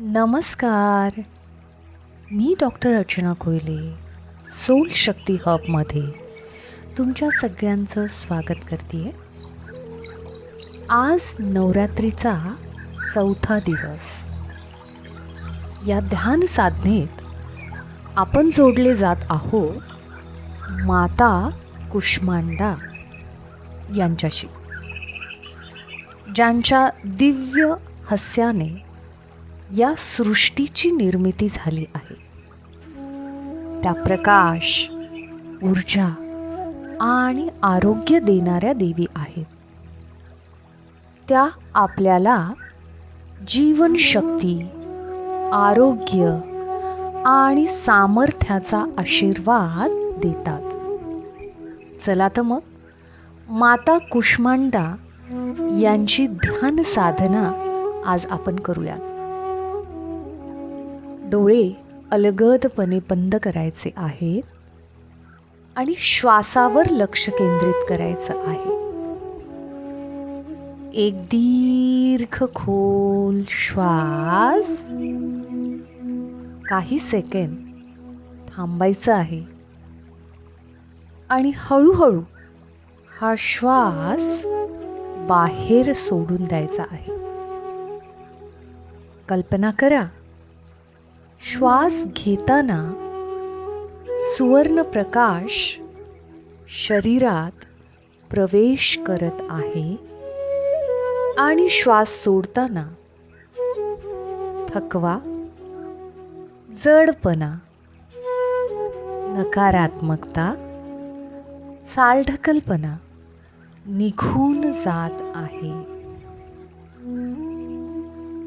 नमस्कार. मी डॉक्टर अर्चना कोयले सोल शक्ती हबमध्ये तुमच्या सगळ्यांचं स्वागत करते आज नवरात्रीचा चौथा दिवस. या ध्यान साधनेत आपण जोडले जात आहोत माता कुष्मांडा यांच्याशी ज्यांच्या दिव्य हास्याने या सृष्टीची निर्मिती झाली आहे. त्या प्रकाश ऊर्जा आणि आरोग्य देणाऱ्या देवी आहेत. त्या आपल्याला जीवनशक्ती आरोग्य आणि सामर्थ्याचा आशीर्वाद देतात. चला तर मग माता कुष्मांडा यांची ध्यान साधना आज आपण करूयात. डोळे अलगदपणे बंद करायचे आहेत आणि श्वासावर लक्ष केंद्रित करायचं आहे. एक दीर्घ खोल श्वास. काही सेकंद थांबायचं आहे. आणि हळूहळू हा श्वास बाहेर सोडून द्यायचा आहे. कल्पना करा. श्वास घेताना सुवर्ण प्रकाश शरीरात प्रवेश करत आहे आणि श्वास सोडताना थकवा जडपणा नकारात्मकता चालढकलपणा निघून जात आहे.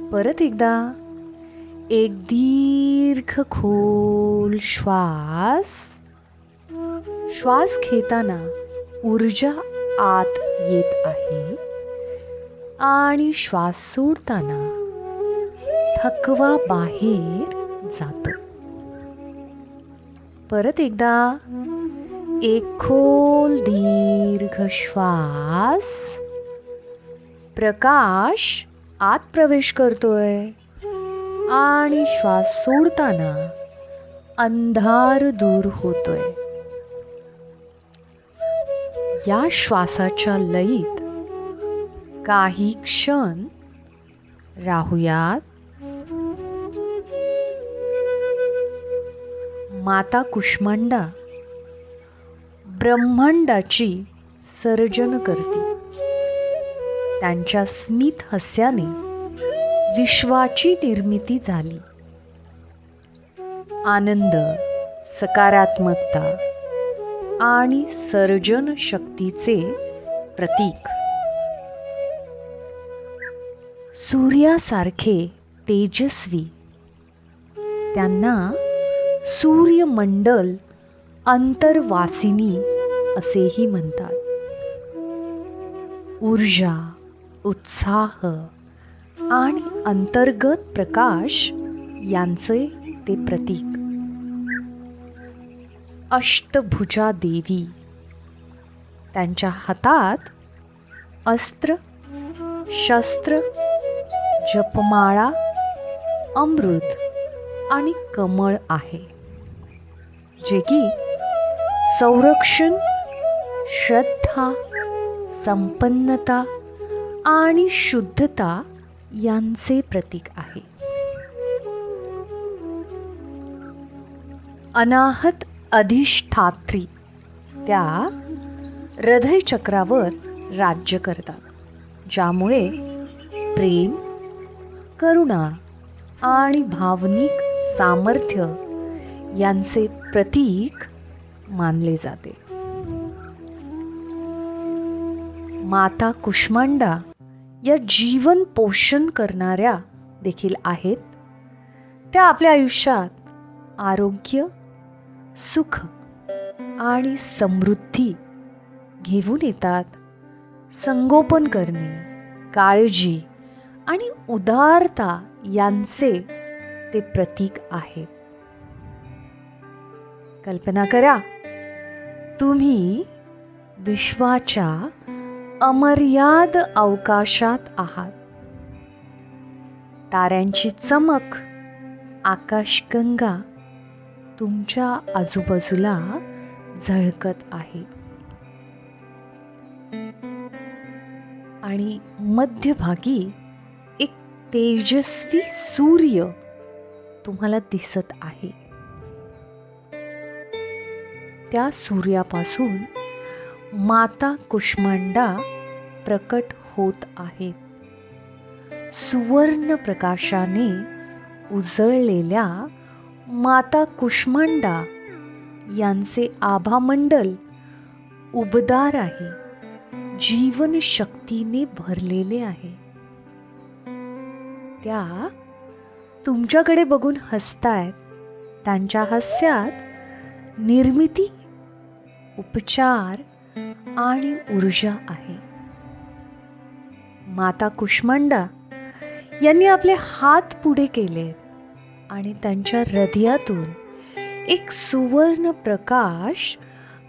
परत एकदा एक दीर्घ खोल श्वास. श्वास घेताना ऊर्जा आत येत आहे. आणि श्वास सोडताना थकवा बाहेर जातो. परत एकदा एक खोल दीर्घ श्वास. प्रकाश आत प्रवेश करतोय. आणि श्वास सोडताना अंधार दूर होतोय. या श्वासाच्या लयीत काही क्षण राहूयात. माता कुष्मांडा ब्रह्मांडाची सर्जन करते. त्यांच्या स्मित हस्याने विश्वाची निर्मिती झाली. आनंद सकारात्मकता आणि सर्जन शक्तीचे प्रतीक. सूर्यासारखे तेजस्वी. त्यांना सूर्यमंडल अंतर्वासिनी असेही म्हणतात. ऊर्जा उत्साह आणि अंतर्गत प्रकाश यांचे ते प्रतीक. अष्टभुजा देवी त्यांच्या हातात अस्त्र शस्त्र जपमाळा अमृत आणि कमळ आहे जे की संरक्षण श्रद्धा संपन्नता आणि शुद्धता यांचे प्रतीक आहे. अनाहत अधिष्ठात्री त्या हृदय चक्रावर राज्य करतात ज्यामुळे प्रेम करुणा आणि भावनिक सामर्थ्य यांचे प्रतीक मानले जाते. माता कुष्मांडा या जीवन पोषण करणाऱ्या देखील आहेत. त्या आपल्या आयुष्यात आरोग्य सुख आणि समृद्धी घेऊन येतात. संगोपन करणे काळजी आणि उदारता यांचे ते प्रतीक आहे. कल्पना करा तुम्ही विश्वाच्या अमर्याद अवकाशात आहात. ताऱ्यांची चमक आकाशगंगा तुमच्या आजूबाजूला झळकत आहे. आणि मध्यभागी एक तेजस्वी सूर्य तुम्हाला दिसत आहे. त्या सूर्यापासून माता कुष्मांडा प्रकट होत आहेत. सुवर्ण प्रकाशाने उजळलेल्या माता कुष्मांडा यांचे आभामंडल उबदार आहे. जीवन शक्तीने भरलेले आहे. त्या तुमच्याकडे बघून हसतायत. त्यांच्या हास्यात निर्मिती उपचार आणि ऊर्जा आहे. माता कुष्मांडा यांनी आपले हात पुढे केले आणि त्यांच्या हृदयातून एक सुवर्ण प्रकाश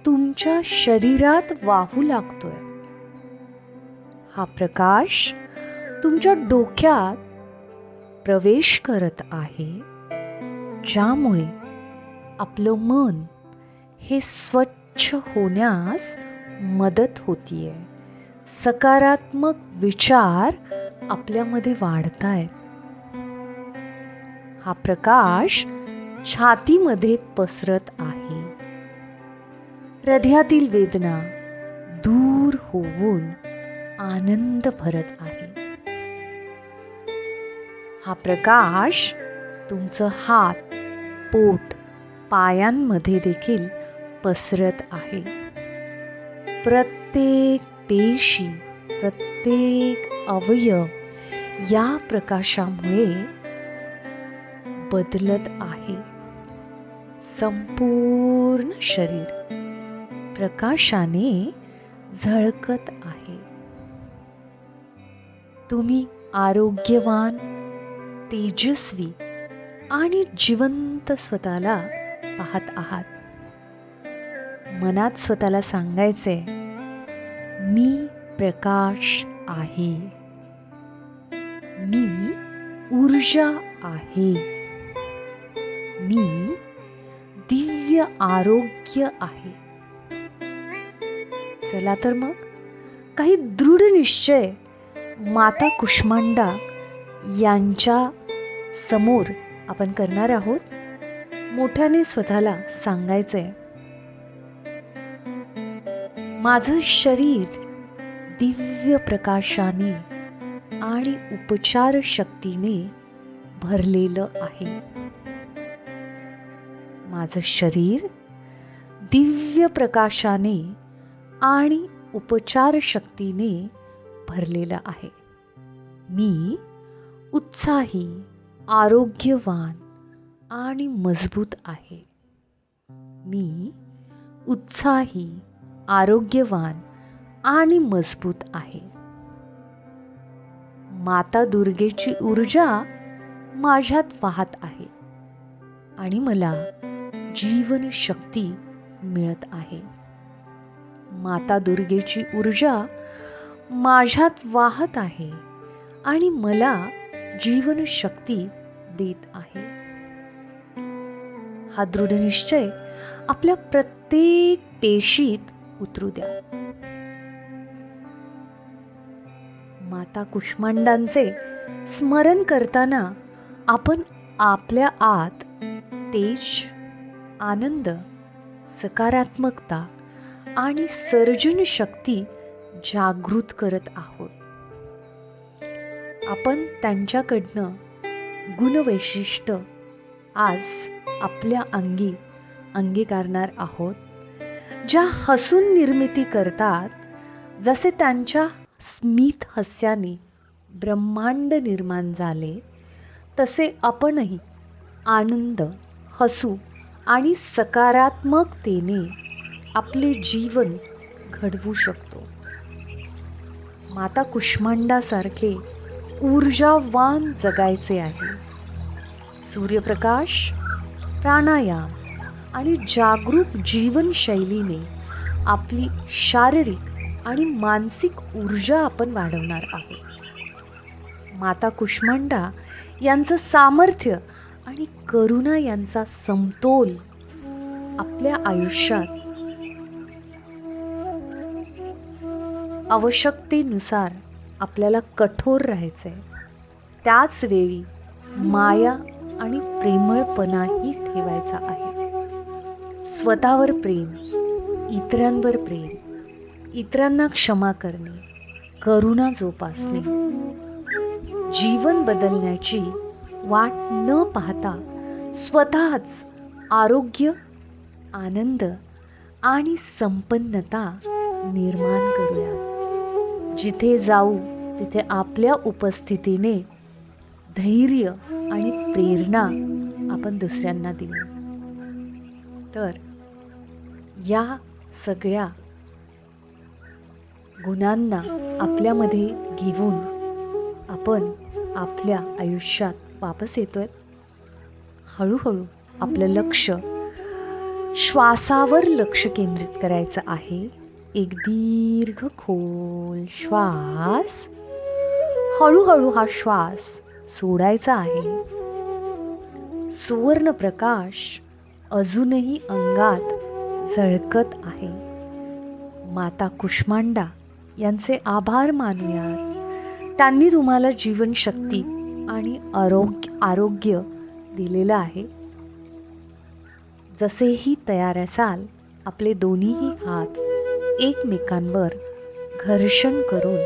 तुमच्या शरीरात वाहू लागतोय. हा प्रकाश तुमच्या डोक्यात प्रवेश करत आहे ज्यामुळे आपलं मन हे स्वच्छ होण्यास मदत होतीये. सकारात्मक विचार आपल्यामध्ये वाढतायत. हा प्रकाश छातीमध्ये पसरत आहे. हृदयातील वेदना दूर होऊन आनंद भरत आहे. हा प्रकाश तुमचं हात पोट पायांमध्ये देखील पसरत आहे. प्रत्येक पेशी प्रत्येक अवयव या प्रकाशामुळे बदलत आहे. संपूर्ण शरीर प्रकाशाने झळकत आहे. तुम्ही आरोग्यवान तेजस्वी आणि जिवंत स्वतःला पाहत आहात. मनात स्वतःला सांगायचे मी प्रकाश आहे. मी ऊर्जा आहे. मी दिव्य आरोग्य आहे. चला तर मग काही दृढ निश्चय माता कुष्मांडा यांच्या समोर आपण करणार आहोत. मोठ्याने स्वतःला सांगायचंय माझं शरीर दिव्य प्रकाशाने आणि उपचार शक्तीने भरलेलं आहे. माझं शरीर दिव्य प्रकाशाने आणि उपचार शक्तीने भरलेलं आहे. मी उत्साही आरोग्यवान आणि मजबूत आहे. मी उत्साही आरोग्यवान आणि मजबूत आहे. माता दुर्गेची ऊर्जा माझ्यात वाहत आहे आणि मला जीवन शक्ती मिळत आहे. माता दुर्गेची ऊर्जा माझ्यात वाहत आहे आणि मला जीवन शक्ती देत आहे. हा दृढ निश्चय आपल्या प्रत्येक पेशीत उतरू द्या माता कुष्मांडांचे स्मरण करताना आपण आपल्या आत तेज आनंद सकारात्मकता आणि सर्जन शक्ती जागृत करत आहोत. आपण त्यांच्याकडनं गुणवैशिष्ट्य आज आपल्या अंगी अंगीकारणार आहोत. ज्या हसून निर्मिती करतात जसे त्यांच्या स्मित हास्याने ब्रह्मांड निर्माण झाले तसे आपणही आनंद हसू आणि सकारात्मकतेने आपले जीवन घडवू शकतो. माता कुष्मांडासारखे ऊर्जावान जगायचे आहे. सूर्यप्रकाश प्राणायाम आणि जागरूक जीवनशैलीने आपली शारीरिक आणि मानसिक ऊर्जा आपण वाढवणार आहोत. माता कुष्मांडा यांचं सामर्थ्य आणि करुणा यांचा समतोल आपल्या आयुष्यात आवश्यकतेनुसार आपल्याला कठोर राहायचंय. त्याच वेळी माया आणि प्रेमळपणाही ठेवायचा आहे. स्वतःवर प्रेम इतरांवर प्रेम इतरांना क्षमा करणे करुणा जोपासणे. जीवन बदलण्याची वाट न पाहता स्वतःच आरोग्य आनंद आणि संपन्नता निर्माण करूया. जिथे जाऊ तिथे आपल्या उपस्थितीने धैर्य आणि प्रेरणा आपण दुसऱ्यांना देऊ. तर या सगळ्या गुणांना आपल्यामध्ये घेऊन आपण आपल्या आयुष्यात वापस येतोय. हळूहळू आपलं लक्ष श्वासावर लक्ष केंद्रित करायचं आहे. एक दीर्घ खोल श्वास. हळूहळू हा श्वास सोडायचा आहे. सुवर्ण प्रकाश अजूनही अंगात झळकत आहे. माता कुष्मांडा यांचे आभार मानूयात त्यांनी तुम्हाला जीवनशक्ती आणि आरोग्य आरोग्य दिलेलं आहे. जसेही तयार असाल आपले दोन्हीही हात एकमेकांवर घर्षण करून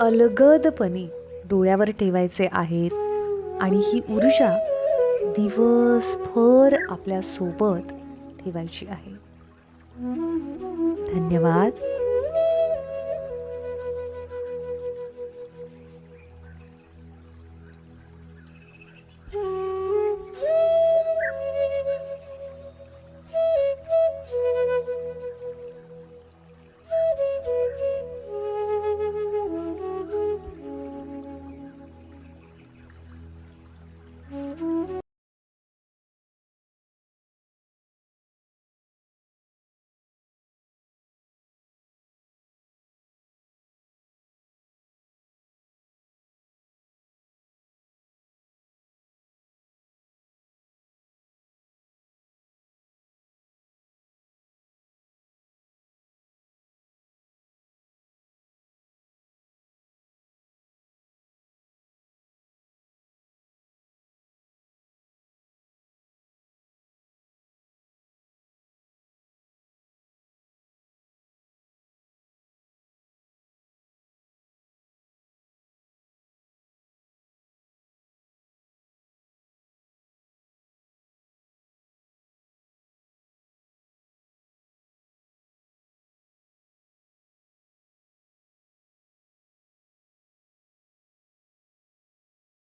अलगदपणे डोळ्यावर ठेवायचे आहेत आणि ही ऊर्जा दिवसभर आपल्यासोबत ठेवायची आहे. धन्यवाद.